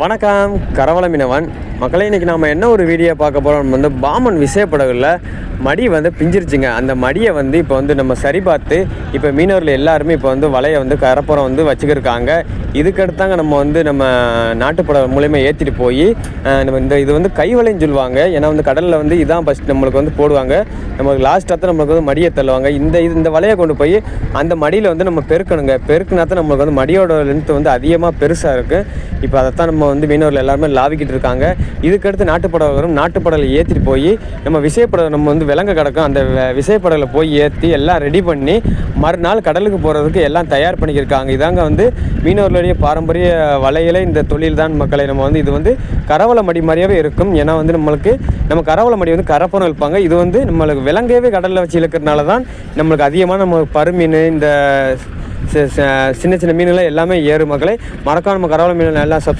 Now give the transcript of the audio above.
வணக்கம் கரவள மீனவன் மக்களே இன்றைக்கி நம்ம என்ன ஒரு வீடியோ பார்க்க போகிறோம் வந்து பாமன் விசைப்படகுல மடி வந்து பிஞ்சிருச்சுங்க. அந்த மடியை வந்து இப்போ வந்து நம்ம சரி பார்த்து இப்போ மீனவர்கள் எல்லாருமே இப்போ வந்து வலையை வந்து கரப்புறம் வந்து வச்சுக்கிருக்காங்க. இதுக்கடுத்தாங்க நம்ம வந்து நம்ம நாட்டுப்படகு மூலயமா ஏற்றிட்டு போய் நம்ம இந்த இது வந்து கைவலைன்னு சொல்லுவாங்க. ஏன்னா வந்து கடலில் வந்து இதான் ஃபஸ்ட் நம்மளுக்கு வந்து போடுவாங்க. நம்மளுக்கு லாஸ்ட்டாக தான் நம்மளுக்கு வந்து மடியை தள்ளுவாங்க. இந்த இது இந்த வலையை கொண்டு போய் அந்த மடியில் வந்து நம்ம பெருக்கணுங்க. பெருக்குனா தான் நம்மளுக்கு வந்து மடியோட லென்த் வந்து அதிகமாக பெருசாக இருக்குது இப்போ அதைத்தான் நம்ம வந்து மீனவர்கள் எல்லாருமே லாவிக்கிட்டு இருக்காங்க. இதுக்கடுத்து நாட்டுப்படகரும் நாட்டுப்படலை ஏற்றிட்டு போய் நம்ம விசைப்படகு நம்ம வந்து விலங்கு கிடக்கும் அந்த வ- போய் ஏற்றி எல்லாம் ரெடி பண்ணி மறுநாள் கடலுக்கு போகிறதுக்கு எல்லாம் தயார் பண்ணிக்கிருக்காங்க. இதாங்க வந்து மீனவர்களுடைய பாரம்பரிய வலையில இந்த தொழில் தான் மக்களை நம்ம வந்து இது வந்து கரவள மடி மாதிரியாவே இருக்கும். ஏன்னா வந்து நம்மளுக்கு நம்ம கரவள மடி வந்து கரப்பணம் இழுப்பாங்க இது வந்து நம்மளுக்கு விலங்கவே கடலில் வச்சு இழுக்கிறதுனால தான் நம்மளுக்கு அதிகமாக நம்ம பருமீன் இந்த சின்ன சின்ன மீன்கள் எல்லாமே ஏறு மக்களை மறக்காம நம்ம கரவள மீன் எல்லாம் சப்ஸ்